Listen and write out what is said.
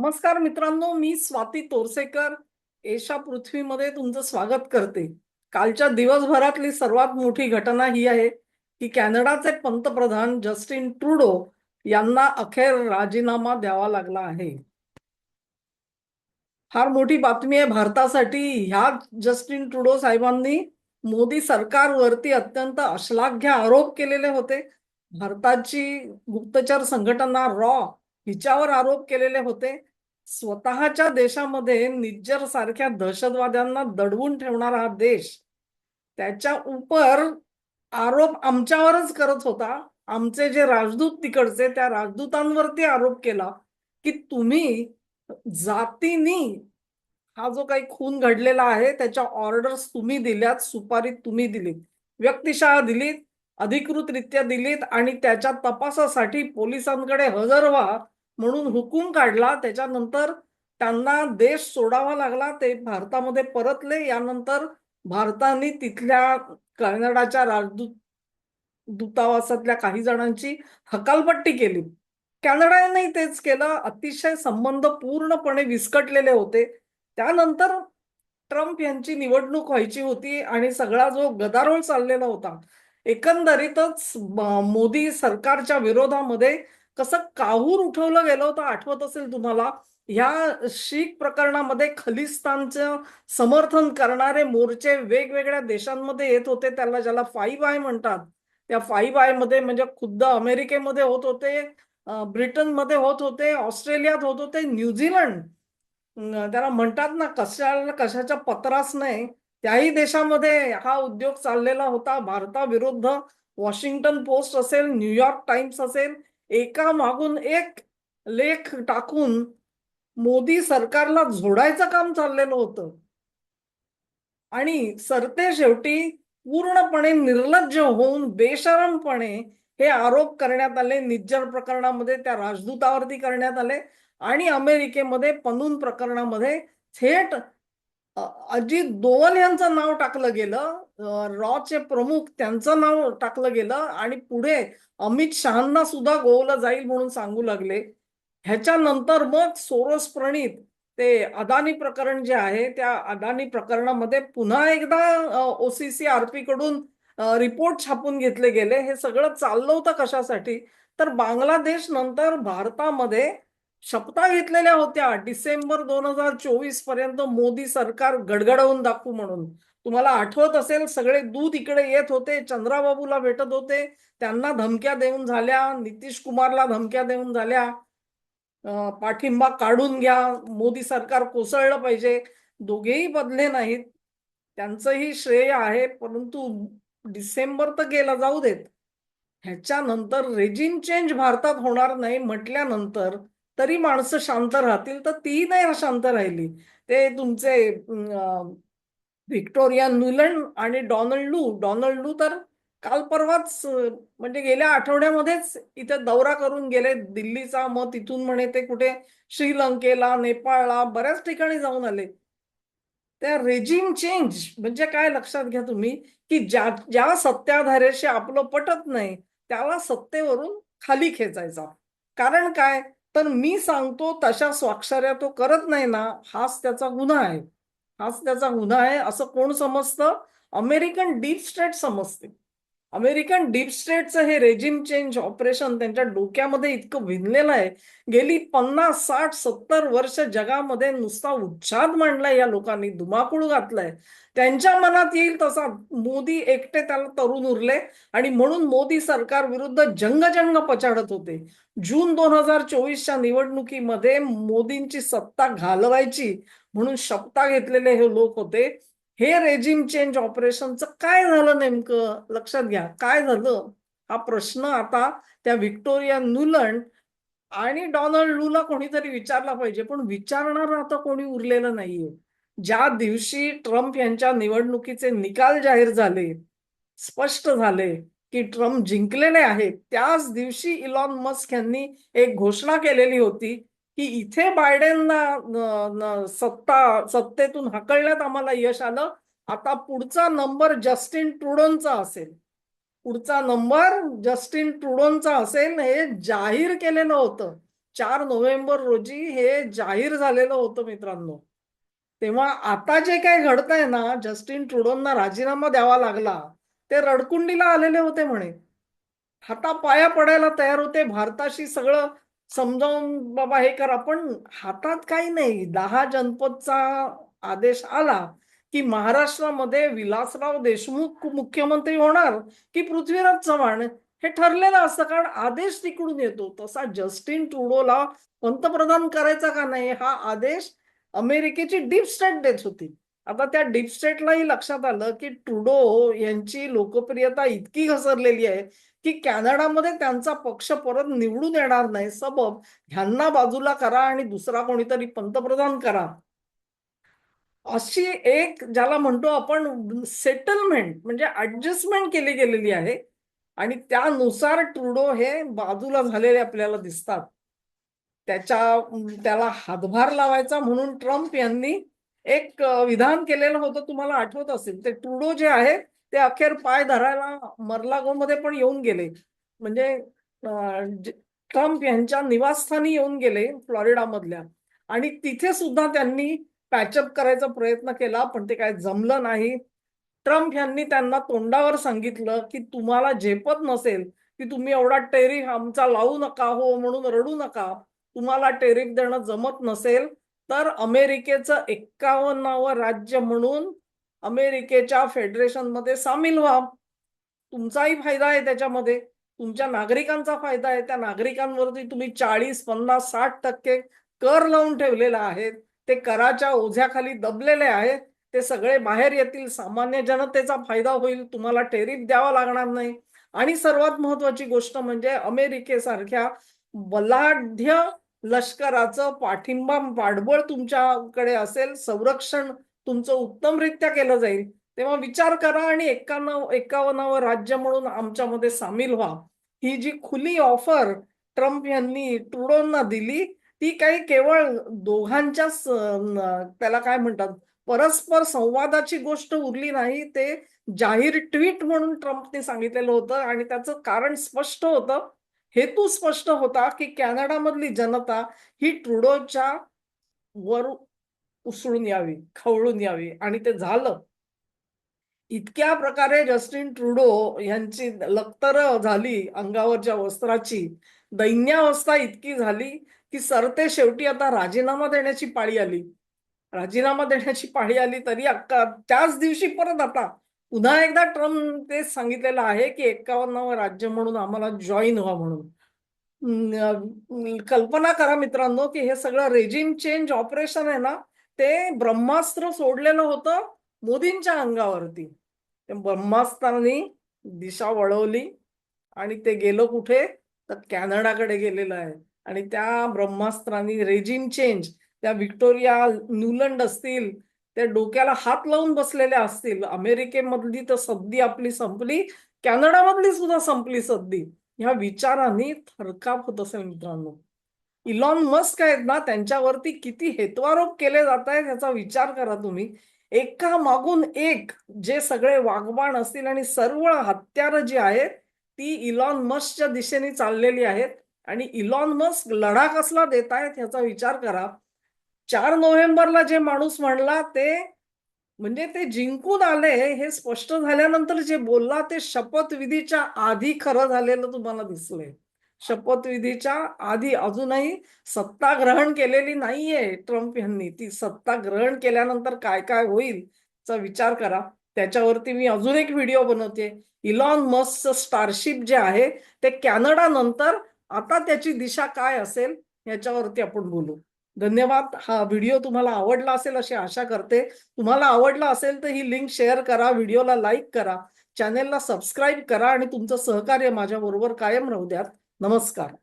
नमस्कार मित्रांनो मी स्वाती तोरसेकर. एशा पृथ्वीमध्ये तुमचं स्वागत करते. कालच्या दिवसभरातली सर्वात मोठी घटना ही आहे की कॅनडाचे पंतप्रधान जस्टिन ट्रुडो यांना अखेर राजीनामा द्यावा लागला आहे. फार मोठी बातमी आहे भारतासाठी. ह्या जस्टिन ट्रुडो साहेबांनी मोदी सरकारवरती अत्यंत अश्लाघ्य आरोप केलेले होते. भारताची गुप्तचर संघटना रॉ हिच्यावर आरोप केलेले होते. स्वतःच्या देशामध्ये निज्जर सारख्या दहशतवाद्यांना दडवून ठेवणारा हा देश त्याच्या उपर आरोप आमच्यावरच करत होता. आमचे जे राजदूत तिकडचे त्या राजदूतांवरती आरोप केला की तुम्ही जातीनी हा जो काही खून घडलेला आहे त्याच्या ऑर्डर्स तुम्ही दिल्यात सुपारी तुम्ही दिलीत व्यक्तिशः दिलीत अधिकृतरित्या दिलीत आणि त्याच्या तपासासाठी पोलिसांकडे हजर व्हा. म्हणून हुकूम काढला त्याच्यानंतर त्यांना देश सोडावा लागला ते भारतामध्ये परतले. यानंतर भारताने तिथल्या कॅनडाच्या राजदूत दूतावासातल्या काही जणांची हकालपट्टी केली. कॅनडाने तेच केलं. अतिशय संबंध पूर्णपणे विस्कटलेले होते. त्यानंतर ट्रम्प यांची निवडणूक व्हायची होती आणि सगळा जो गदारोळ चाललेला होता. एकंदरीतच मोदी सरकारच्या विरोधामध्ये कसं काहूर उठवलं गेलं होतं आठवत असेल तुम्हाला? ह्या शीख प्रकरणामध्ये खलिस्तानचं समर्थन करणारे मोर्चे वेगवेगळ्या देशांमध्ये येत होते. त्याला ज्याला फाईव्ह आय म्हणतात. त्या फाईव्ह आयमध्ये म्हणजे खुद्द अमेरिकेमध्ये होत होते ब्रिटनमध्ये होत होते ऑस्ट्रेलियात होत होते न्यूझीलंड. त्याला म्हणतात ना कशाला कशाच्या पत्रास नाही. त्याही देशामध्ये हा उद्योग चाललेला होता. भारताविरुद्ध वॉशिंग्टन पोस्ट असेल न्यूयॉर्क टाइम्स असेल एका मागून एक लेख टाकून मोदी सरकारला झोडायचं काम चाललेलं होतं. आणि सरते शेवटी पूर्णपणे निर्लज्ज होऊन बेशरमपणे हे आरोप करण्यात आले. निज्जर प्रकरणामध्ये त्या राजदूतावरती करण्यात आले. आणि अमेरिकेमध्ये पनून प्रकरणामध्ये थेट अजित दोवल यांचं नाव टाकलं गेलं रॉचे प्रमुख त्यांचं नाव टाकलं गेलं आणि पुढे अमित शहांना सुद्धा गोवलं जाईल म्हणून सांगू लागले. ह्याच्यानंतर मग सोरोस प्रणित ते अदानी प्रकरण जे आहे त्या अदानी प्रकरणामध्ये पुन्हा एकदा ओसीसी आरपी कडून रिपोर्ट छापून घेतले गेले. हे सगळं चाललं होतं कशासाठी? तर बांगलादेश नंतर भारतामध्ये शपथा घेतलेल्या होत्या. डिसेंबर दोन हजार चोवीसपर्यंत मोदी सरकार गडगडवून दाखवू म्हणून. तुम्हाला आठवत असेल सगळे दूध इकडे येत होते. चंद्राबाबूला भेटत होते. त्यांना धमक्या देऊन झाल्या. नितीश कुमारला धमक्या देऊन झाल्या. पाठिंबा काढून घ्या. मोदी सरकार कोसळलं पाहिजे. दोघेही बदले नाहीत. त्यांचंही श्रेय आहे. परंतु डिसेंबर तर गेला जाऊ देत. ह्याच्यानंतर रेजिम चेंज भारतात होणार नाही म्हटल्यानंतर तरी माणसं शांत राहतील तर ती नाही शांत राहिली. ते तुमचे व्हिक्टोरिया न्यूलंड आणि डॉनल्ड लू. डॉनल्ड लू तर काल परवाच म्हणजे गेल्या आठवड्यामध्येच इथे दौरा करून गेले. दिल्लीचा मग तिथून म्हणे ते कुठे श्रीलंकेला नेपाळला बऱ्याच ठिकाणी जाऊन आले. त्या रेजिम चेंज म्हणजे काय लक्षात घ्या तुम्ही? की ज्या ज्या सत्ताधाऱ्याशी आपलं पटत नाही त्याला सत्तेवरून खाली खेचायचा. कारण काय? तर मी सांगतो तशा स्वाक्षऱ्या तो करत नाही ना हाच त्याचा गुन्हा आहे. हाच त्याचा गुन्हा आहे असं कोण समजतं? अमेरिकन डीप स्टेट समजते. अमेरिकन डीप स्टेटचं हे रेजिम चेंज ऑपरेशन त्यांच्या डोक्यामध्ये इतकं भिनलेलं आहे. गेली पन्नास साठ सत्तर वर्ष जगामध्ये नुसता उच्छाद मांडलाय या लोकांनी धुमाकूळ घातलाय. त्यांच्या मनात येईल तसा मोदी एकटे त्याला तरुण उरले आणि म्हणून मोदी सरकार विरुद्ध जंगजंग पछाडत होते. जून दोन हजार चोवीसच्या निवडणुकीमध्ये मोदींची सत्ता घालवायची म्हणून शपथा घेतलेले हे लोक होते. हे रेजिम चेंज ऑपरेशनचं काय झालं नेमकं? लक्षात घ्या. काय झालं? हा प्रश्न आता त्या व्हिक्टोरिया न्यूलंड आणि डॉनल्ड लूला कोणीतरी विचारला पाहिजे. पण विचारणार आता कोणी उरलेलं नाहीये. ज्या दिवशी ट्रम्प यांच्या निवडणुकीचे निकाल जाहीर झाले स्पष्ट झाले की ट्रम्प जिंकलेले आहेत त्याच दिवशी इलॉन मस्क यांनी एक घोषणा केलेली होती की इथे बायडेनला सत्ता सत्तेतून हकलण्यात आम्हाला यश आलं. आता पुढचा नंबर जस्टिन ट्रुडोनचा असेल. पुढचा नंबर जस्टिन ट्रुडोनचा असेल हे जाहीर केलेलं होतं. चार नोव्हेंबर रोजी हे जाहीर झालेलं होतं मित्रांनो. तेव्हा आता जे काही घडतंय ना जस्टिन ट्रुडोंना राजीनामा द्यावा लागला. ते रडकुंडीला आलेले होते म्हणे. हाता पाया पडायला तयार होते. भारताशी सगळं समजावून बाबा हे करा. पण हातात काही नाही. दहा जनपदचा आदेश आला की महाराष्ट्रामध्ये विलासराव देशमुख मुख्यमंत्री होणार की पृथ्वीराज चव्हाण? हे ठरलेलं असतं. कारण आदेश तिकडून येतो. तसा जस्टिन ट्रुडोला पंतप्रधान करायचा का नाही? हा आदेश अमेरिकेची डीप स्टेट देत होती. आता त्या डीप स्टेटलाही लक्षात आलं की ट्रुडो यांची लोकप्रियता इतकी घसरलेली आहे की कॅनडामध्ये त्यांचा पक्ष परत निवडून येणार नाही. सबब ह्यांना बाजूला करा आणि दुसरा कोणीतरी पंतप्रधान करा. अशी एक ज्याला म्हणतो आपण सेटलमेंट म्हणजे ऍडजस्टमेंट केली गेलेली आहे. आणि त्यानुसार ट्रुडो हे बाजूला झालेले आपल्याला दिसतात. त्याच्या त्याला हातभार लावायचा म्हणून ट्रम्प यांनी एक विधान केलेलं होतं तुम्हाला आठवत असेल ते ट्रुडो जे आहे ते अखेर पाय धरायला मरलागो मध्ये पण येऊन गेले. म्हणजे ट्रम्प यांच्या निवासस्थानी येऊन गेले फ्लॉरिडामधल्या. आणि तिथे सुद्धा त्यांनी पॅचअप करायचा प्रयत्न केला पण ते काय जमलं नाही. ट्रम्प यांनी त्यांना तोंडावर सांगितलं की तुम्हाला झेपत नसेल की तुम्ही एवढा टेरिफ आमचा लावू नका हो म्हणून रडू नका. तुम्हाला टेरिफ देणं जमत नसेल तर अमेरिकेचं एक्कावन्नावं राज्य म्हणून अमेरिकेच्या फेडरेशनमध्ये सामील व्हा. तुमचाही फायदा आहे त्याच्यामध्ये. तुमच्या नागरिकांचा फायदा आहे. त्या नागरिकांवरती तुम्ही चाळीस पन्नास साठ टक्के कर लावून ठेवलेला आहे. ते कराच्या ओझ्याखाली दबलेले आहेत. ते सगळे बाहेर येतील. सामान्य जनतेचा फायदा होईल. तुम्हाला टेरिफ द्यावा लागणार नाही. आणि सर्वात महत्वाची गोष्ट म्हणजे अमेरिकेसारख्या बलाढ्य लष्कराचं पाठिंबा पाठबळ तुमच्याकडे असेल संरक्षण तुमचं उत्तमरित्या केलं जाईल तेव्हा विचार करा आणि एकावन्न एकावन्नावं राज्य म्हणून आमच्यामध्ये सामील व्हा. ही जी खुली ऑफर ट्रम्प यांनी ट्रुडोंना दिली ती काही केवळ दोघांच्या त्याला काय म्हणतात परस्पर संवादाची गोष्ट उरली नाही ते जाहीर ट्विट म्हणून ट्रम्पने सांगितलेलं होतं आणि त्याचं कारण स्पष्ट होतं. हेतू स्पष्ट होता की कॅनडामधली जनता ही ट्रुडोच्या वर उसळून यावी खवळून यावी. आणि ते झालं. इतक्या प्रकारे जस्टिन ट्रुडो यांची लक्तर झाली अंगावरच्या वस्त्राची. दैन्यावस्था इतकी झाली की सरते शेवटी आता राजीनामा देण्याची पाळी आली. राजीनामा देण्याची पाळी आली तरी अक्का त्याच दिवशी परत आता पुन्हा एकदा ट्रम्प ते सांगितलेलं आहे की एकावन्नावं राज्य म्हणून आम्हाला जॉईन व्हा म्हणून. कल्पना करा मित्रांनो की हे सगळं रेजिम चेंज ऑपरेशन आहे ना ते ब्रह्मास्त्र सोडलेलं होतं मोदींच्या अंगावरती. ते दिशा वळवली आणि ते गेलं कुठे? तर कॅनडाकडे गेलेलं आहे. आणि त्या ब्रह्मास्त्रांनी रेजिम चेंज त्या व्हिक्टोरिया न्यूलंड असतील त्या डोक्याला हात लावून बसलेल्या असतील. अमेरिकेमधली तर सद्दी आपली संपली. कॅनडामधली सुद्धा संपली सद्दी. ह्या विचारांनी थरकाप होत असेल मित्रांनो. इलॉन मस्क आहेत ना त्यांच्यावरती किती हेत्वारोप केले जात आहेत याचा विचार करा तुम्ही. एका मागून एक जे सगळे वागबाण असतील आणि सर्व हत्यार जी आहेत ती इलॉन मस्कच्या दिशेने चाललेली आहेत. आणि इलॉन मस्क लढा कसला देत आहेत याचा विचार करा. चार नोव्हेंबरला जे माणूस म्हणला ते म्हणजे ते जिंकून आले हे स्पष्ट झाल्यानंतर जे बोलला ते शपथविधीच्या आधी खरं झालेलं तुम्हाला दिसलंय. शपथविधीच्या आधी अजूनही सत्ता ग्रहण केलेली नाहीये ट्रम्प यांनी. ती सत्ता ग्रहण केल्यानंतर काय काय होईल चा विचार करा. त्याच्यावरती मी अजून एक व्हिडिओ बनवते. इलॉन मस्कचं स्टारशिप जे आहे ते कॅनडा नंतर आता त्याची दिशा काय असेल याच्यावरती आपण बोलू. धन्यवाद. हा व्हिडिओ तुम्हाला आवडला असेल अशी आशा करते. तुम्हाला आवडला असेल तर ही लिंक शेअर करा व्हिडिओला लाईक करा चॅनेलला सबस्क्राईब करा आणि तुमचं सहकार्य माझ्याबरोबर कायम राहू द्यात. नमस्कार.